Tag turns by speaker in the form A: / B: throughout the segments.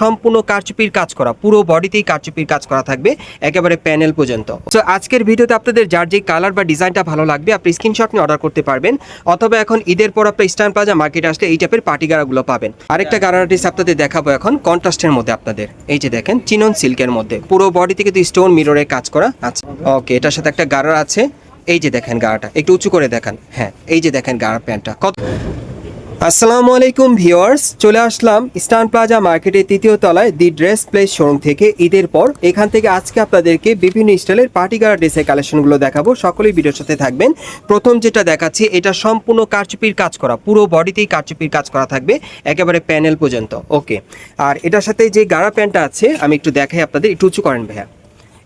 A: সম্পূর্ণ কারচুপির কাজ করা পুরো বডিতেই কারচুপির কাজ করা থাকবে একেবারে প্যানেল পর্যন্ত। তো আজকের ভিডিওতে আপনাদের যার যে কালার বা ডিজাইনটা ভালো লাগবে আপনি স্ক্রিনশট নিয়ে অর্ডার করতে পারবেন। অথবা এখন ঈদের পর আপনি স্ট্যান্ড প্লাজা মার্কেটে আসলে এই টাইপের পার্টি গাড়াগুলো পাবেন। আরেকটা গাড়াটিস আপনাদের দেখাবো এখন কন্ট্রাস্টের মধ্যে আপনাদের। এই যে দেখেন চিনন সিল্কের মধ্যে। পুরো বডিতে কিন্তু স্টোন মিররের কাজ করা। আচ্ছা ওকে এটার সাথে একটা গাড়ার আছে। এই যে দেখেন গাড়াটা একটু উঁচু করে দেখান। হ্যাঁ এই যে দেখেন গাড়ার প্যান্টটা। কত আসসালামু আলাইকুম ভিউয়ার্স, চলে আসলাম স্টান প্লাজা মার্কেটের তৃতীয় তলায় দি ড্রেস প্লেস শোরুম থেকে ঈদের পর। এখান থেকে আজকে আপনাদেরকে বিভিন্ন স্টাইলের পার্টি গার্ড ড্রেসের কালেকশনগুলো দেখাবো, সকলেই ভিডিওর সাথে থাকবেন। প্রথম যেটা দেখাচ্ছি, এটা সম্পূর্ণ কারচুপির কাজ করা, পুরো বডিতেই কারচুপির কাজ করা থাকবে, একেবারে প্যানেল পর্যন্ত, ওকে। আর এটার সাথে যে গাড়া প্যান্টটা আছে, আমি একটু দেখাই আপনাদের, একটু উঁচু করেন ভাইয়া।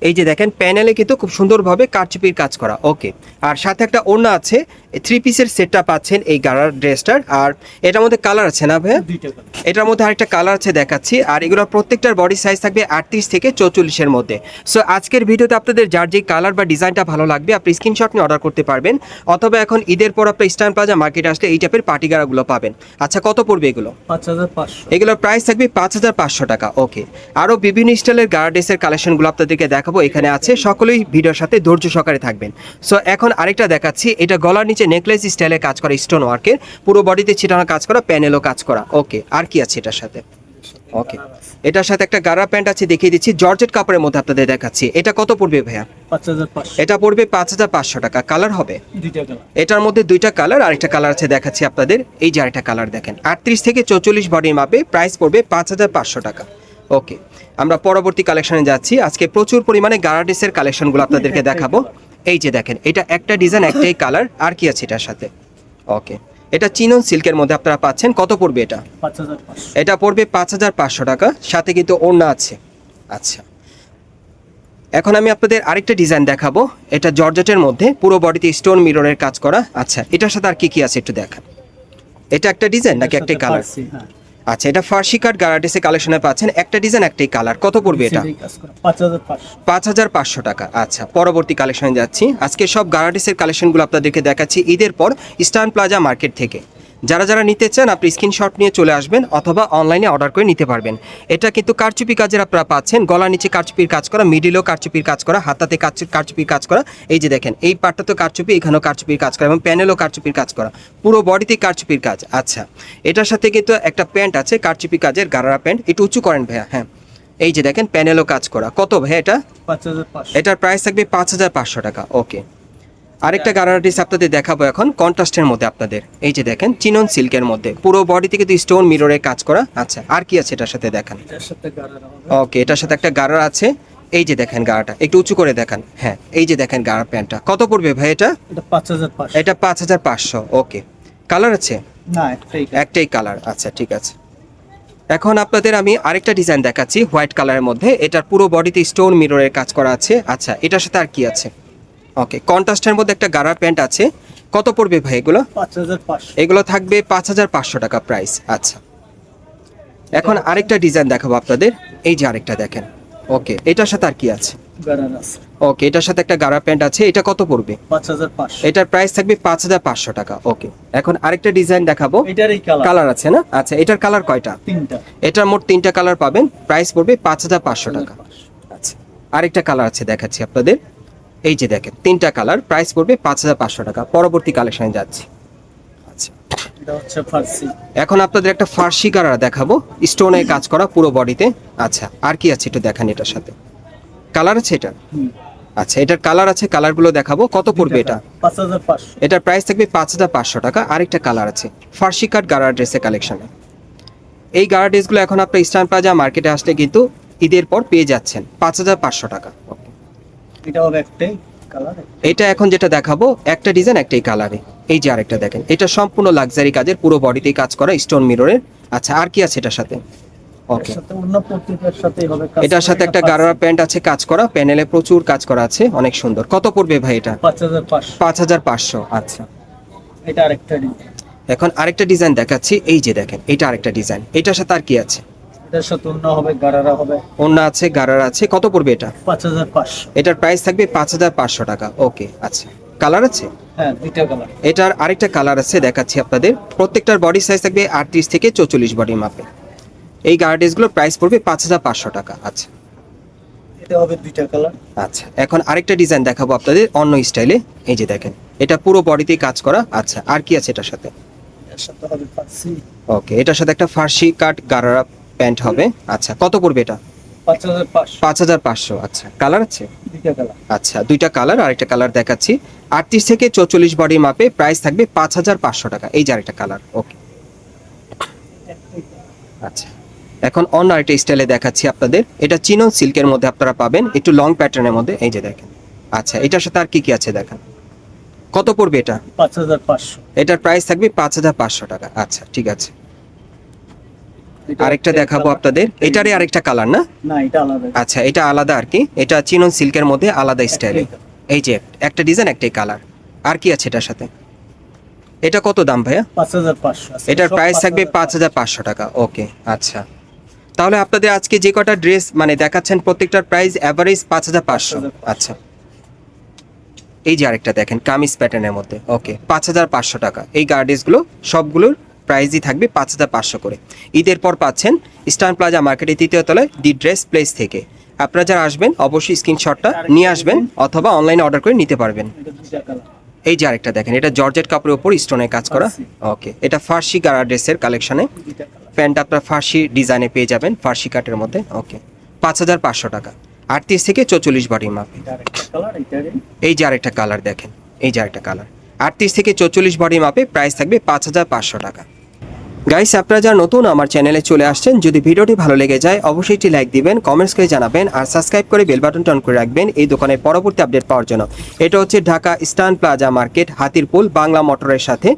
A: এই যে দেখেন, প্যানেলে কিন্তু খুব সুন্দরভাবে কারচুপির কাজ করা, ওকে। আর সাথে একটা ওড়না আছে থ্রি পিসের সেটটা পাচ্ছেন এই গাড়ার ড্রেসটার। আর এটার মধ্যে কালার আছে না
B: কালার
A: এটার মধ্যে আরেকটা কালার আছে দেখাচ্ছি। আর এগুলো প্রত্যেকটার বডি সাইজ থাকবে আটত্রিশ থেকে চৌচল্লিশের মধ্যে। সো আজকের ভিডিওতে আপনাদের যার যে কালার বা ডিজাইনটা ভালো লাগবে আপনি স্ক্রিনশট নিয়ে অর্ডার করতে পারবেন। অথবা এখন ঈদের পর আপনি স্ট্যান্ড প্লাজা মার্কেটে আসলে এই টাইপের পার্টি গাড়াগুলো পাবেন। আচ্ছা কত পড়বে এগুলো? এগুলোর প্রাইস থাকবে পাঁচ হাজার পাঁচশো টাকা। ওকে আরও বিভিন্ন স্টাইলের গার্ডেসের কালেকশনগুলো আপনাদেরকে দেখাবো। এখানে আছে। সকলেই ভিডিওর সাথে ধৈর্য সহকারে থাকবেন। সো এখন আরেকটা দেখাচ্ছি। এটা গলার নিচে নেকলেস স্টাইলে কাজ করা স্টোন ওয়ার্কের পুরো বডিতে ছিটানো কাজ করা প্যানেলও কাজ করা। ওকে আর কি আছে এটার সাথে? ওকে এটার সাথে একটা গারা প্যান্ট আছে দেখিয়ে দিচ্ছি। জর্জেট কাপড়ের মধ্যে আপনাদের দেখাচ্ছি। এটা কত পড়বে ভাইয়া? এটা পড়বে পাঁচ হাজার পাঁচশো টাকা। কালার হবে?
B: দুইটা কালার
A: এটার মধ্যে দুইটা কালার আরেকটা কালার আছে দেখাচ্ছি আপনাদের। এই যে আরেকটা কালার দেখেন। আটত্রিশ থেকে চৌচল্লিশ বডির মাপে প্রাইস পড়বে পাঁচ হাজার পাঁচশো টাকা। ওকে আমরা পরবর্তী কালেকশনে যাচ্ছি। আজকে প্রচুর পরিমাণে গারাডিসের কালেকশনগুলো আপনাদেরকে দেখাবো। এই যে দেখেন এটা একটা ডিজাইন একটাই কালার আর কি আছে এটার সাথে? ওকে এটা চিনন সিল্কের মধ্যে আপনারা পাচ্ছেন কত পড়বে এটা? এটা পড়বে পাঁচ হাজার পাঁচশো টাকা সাথে কিন্তু ওড়না আছে। আচ্ছা। এখন আমি আপনাদের আরেকটা ডিজাইন দেখাবো এটা জর্জেটের মধ্যে পুরো বডিতে স্টোন মিররের কাজ করা। আচ্ছা এটার সাথে আর কি কি আছে একটু দেখা এটা একটা ডিজাইন নাকি একটাই কালার আচ্ছা এটা ফার্সি কাট গারাটেসে কালেকশনে পাচ্ছেন। একটা ডিজাইন একটাই কালার কত পড়বে এটা?
B: পাঁচ হাজার পাঁচশো।
A: টাকা। আচ্ছা পরবর্তী কালেকশনে যাচ্ছি। আজকে সব গারাডিসের কালেকশনগুলো আপনাদেরকে দেখাচ্ছি ঈদের পর ইস্টার্ন প্লাজা মার্কেট থেকে। যারা যারা নিতে চান আপনি স্ক্রিনশট নিয়ে চলে আসবেন অথবা অনলাইনে অর্ডার করে নিতে পারবেন। এটা কিন্তু কারচুপি কাজের আপনারা পাচ্ছেন। গলা নিচে কারচুপির কাজ করা মিডিলও কারচুপির কাজ করা হাতাতে কারচু- কারচুপির কাজ করা। এই যে দেখেন এই পার্টটা তো কারচুপি এখানেও কারচুপির কাজ করা এবং প্যানেলও কারচুপির কাজ করা। পুরো বডিতে কারচুপির কাজ। আচ্ছা এটার সাথে কিন্তু একটা প্যান্ট আছে কারচুপি কাজের গারারা প্যান্ট একটু উঁচু করেন ভাইয়া হ্যাঁ। এই যে দেখেন প্যানেলও কাজ করা। কত ভাইয়া এটা? এটার প্রাইস থাকবে পাঁচ হাজার পাঁচশো টাকা ওকে আরেকটা গারাটিস আপনাদের দেখাবো এখন কন্ট্রাস্টের মধ্যে আপনাদের। এই যে দেখেন চিনন সিল্কের মধ্যে। পুরো বডি থেকে কিন্তু স্টোন মিররের কাজ করা। আচ্ছা আর কি আছে এটার সাথে দেখান? ওকে এটার সাথে একটা গারার আছে। এই যে দেখেন গাড়াটা একটু উঁচু করে দেখান। হ্যাঁ এই যে দেখেন গাড়ার প্যান্টটা। কত পড়বে ভাই এটা?
B: এটা পাঁচ হাজার পাঁচশো।
A: ওকে কালার আছে?
B: না একটাই
A: একটাই কালার আচ্ছা ঠিক আছে। এখন আপনাদের আমি আরেকটা ডিজাইন দেখাচ্ছি হোয়াইট কালারের মধ্যে। এটার পুরো বডিতে স্টোন মিররের কাজ করা আছে। আচ্ছা এটার সাথে আর কি আছে? ওকে কন্ট্রাস্টের মধ্যে একটা গারার প্যান্ট আছে। কত পড়বে ভাই এগুলো? এগুলো থাকবে পাঁচ হাজার পাঁচশো টাকা প্রাইস আচ্ছা। এখন আরেকটা ডিজাইন দেখাবো আপনাদের। এই যে আরেকটা দেখেন। ওকে এটার সাথে আর কি আছে? ওকে এটার সাথে একটা গারা প্যান্ট আছে। এটা কত পড়বে? এটার প্রাইস থাকবে পাঁচ হাজার পাঁচশো টাকা। ওকে এখন আরেকটা ডিজাইন দেখাবো।
B: কালার
A: কালার আছে না? আচ্ছা এটার কালার কয়টা? এটার মোট তিনটা কালার পাবেন। প্রাইস পড়বে পাঁচ হাজার পাঁচশো টাকা। আচ্ছা আরেকটা কালার আছে দেখাচ্ছি আপনাদের। এই যে দেখেন তিনটা কালার প্রাইস পড়বে পাঁচ হাজার পাঁচশো টাকা। পরবর্তী কালেকশনে যাচ্ছি। আচ্ছা। এখন আপনাদের একটা ফার্সি কালার দেখাবো। স্টোনে কাজ করা পুরো বডিতে আচ্ছা আর কি আছে একটু দেখান এটার সাথে। কালার আছে এটা আচ্ছা এটার কালার আছে কালারগুলো দেখাবো। কত পড়বে এটা? এটার প্রাইস থাকবে পাঁচ হাজার পাঁচশো টাকা। আরেকটা কালার আছে ফার্সি কাট গারা ড্রেসের কালেকশনে এই গারা ড্রেসগুলো এখন আপনার ইস্টার্ন প্লাজা মার্কেটে আসলে কিন্তু ঈদের পর পেয়ে যাচ্ছেন পাঁচ হাজার পাঁচশো টাকা।
B: এটা হবে একটাই কালার
A: এটা এখন যেটা দেখাবো একটা ডিজাইন একটাই কালারে এই যে আরেকটা দেখেন এটা সম্পূর্ণ লাক্সারি কাজের পুরো বডিতেই কাজ করা স্টোন মিররের আচ্ছা আর কি আছে এটার সাথে? ওকে এটার সাথে একটা গারারা প্যান্ট আছে কাজ করা। প্যানেলে প্রচুর কাজ করা আছে অনেক সুন্দর। কত পড়বে ভাই এটা?
B: পাঁচ হাজার পাঁচশো।
A: আচ্ছা।
B: এটা আরেকটা
A: এখন আরেকটা ডিজাইন দেখাচ্ছি। এই যে দেখেন এটা আরেকটা ডিজাইন এটার সাথে আর কি আছে?
B: সাথে হবে গাড়ারা হবে।
A: অন্য আছে গারার আছে। কত পড়বে এটা?
B: পাঁচ হাজার পাঁচশো।
A: এটার প্রাইস থাকবে পাঁচ হাজার পাঁচশো টাকা। ওকে আচ্ছা। কালার আছে?
B: হ্যাঁ দুইটা কালার
A: এটার আরেকটা কালার আছে দেখাচ্ছি আপনাদের। প্রত্যেকটার বডি সাইজ থাকবে আটত্রিশ থেকে চৌচল্লিশ বডির মাপে এই গাড়া ড্রেসগুলোর প্রাইস পড়বে পাঁচ হাজার পাঁচশো টাকা। আচ্ছা।
B: এটা হবে দুইটা কালার
A: আচ্ছা এখন আরেকটা ডিজাইন দেখাবো আপনাদের অন্য স্টাইলে এই যে দেখেন এটা পুরো বডিতেই কাজ করা। আচ্ছা আর কি আছে এটার সাথে? ওকে এটার সাথে একটা ফার্সি কাট গারারা প্যান্ট হবে। আচ্ছা কত পড়বে এটা?
B: পাঁচ হাজার পাঁচশো।
A: আচ্ছা। কালার আছে? আচ্ছা দুইটা কালার আরেকটা কালার দেখাচ্ছি। আটত্রিশ থেকে চৌচল্লিশ বডি মাপে প্রাইস থাকবে পাঁচ হাজার পাঁচশো টাকা। এই যে আরেকটা কালার ওকে আচ্ছা এখন অন্য আরেকটা স্টাইলে দেখাচ্ছি আপনাদের। এটা চিনন সিল্কের মধ্যে আপনারা পাবেন একটু লং প্যাটার্নের মধ্যে। এই যে দেখেন। আচ্ছা এটার সাথে আর কি কি আছে দেখেন? কত পড়বে এটা?
B: পাঁচ হাজার পাঁচশো।
A: এটার প্রাইস থাকবে পাঁচ হাজার পাঁচশো টাকা। আচ্ছা ঠিক আছে। আরেকটা দেখাবো আপনাদের। এটারই আরেকটা কালার না?
B: না এটা আলাদা।
A: আচ্ছা এটা আলাদা আর কি। এটা চিনন সিল্কের মধ্যে আলাদা স্টাইলে এই যে একটা ডিজাইন একটাই কালার আর কি আছে এটার সাথে? এটা কত দাম ভাইয়া। এটার প্রাইস থাকবে পাঁচ হাজার পাঁচশো। টাকা। ওকে আচ্ছা। তাহলে আপনাদের আজকে যে কটা ড্রেস মানে দেখাচ্ছেন প্রত্যেকটার প্রাইস অ্যাভারেজ পাঁচ হাজার পাঁচশো।
B: 5,500
A: আচ্ছা। এই যে আরেকটা দেখেন কামিজ প্যাটার্নের মধ্যে। ওকে পাঁচ হাজার পাঁচশো টাকা। এই গার্ডেসগুলো সবগুলোর প্রাইসই থাকবে পাঁচ হাজার পাঁচশো করে। ঈদের পর পাচ্ছেন ইস্টার্ন প্লাজা মার্কেটের তৃতীয় তলায় দি ড্রেস প্লেস থেকে। আপনারা যারা আসবেন, অবশ্যই স্ক্রিনশটটা নিয়ে আসবেন অথবা অনলাইনে অর্ডার করে নিতে পারবেন। এই যে আরেকটা দেখেন, এটা জর্জেট কাপড়ের উপর স্টোনের কাজ করা। ওকে, এটা ফার্সি গারা ড্রেসের কালেকশনে। প্যান্ট আপনার ফার্সি ডিজাইনে পেয়ে যাবেন, ফার্সি কাটের মধ্যে। ওকে, পাঁচ হাজার পাঁচশো টাকা। আটত্রিশ থেকে চৌচল্লিশ বাড়ির মাপে। এই যে আরেকটা কালার দেখেন, এই যে আরেকটা কালার। আটত্রিশ থেকে চৌচল্লিশ বডি মাপে প্রাইস থাকবে পাঁচ হাজার পাঁচশো টাকা। গাইস আপনারা যারা নতুন আমার চ্যানেলে চলে আসছেন, যদি ভিডিওটি ভালো লেগে যায়, অবশ্যই একটি লাইক দিবেন কমেন্টস করে জানাবেন, আর সাবস্ক্রাইব করে বেল বাটনটা অন করে রাখবেন এই দোকানের পরবর্তী আপডেট পাওয়ার জন্য। এটা হচ্ছে Dhaka Eastern Plaza market Hatirpool, Bangla মোটরের সাথে।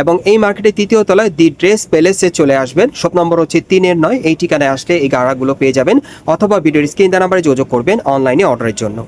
A: এবং এই মার্কেটের তৃতীয় তলায় দি ড্রেস প্যালেসে চলে আসবেন। সব নম্বর হচ্ছে তিনের নয়, এই ঠিকানায় আসলে এই গাড়াগুলো পেয়ে যাবেন। অথবা ভিডিওর স্ক্রিন নাম্বারে যোগাযোগ করবেন অনলাইনে অর্ডারের জন্য।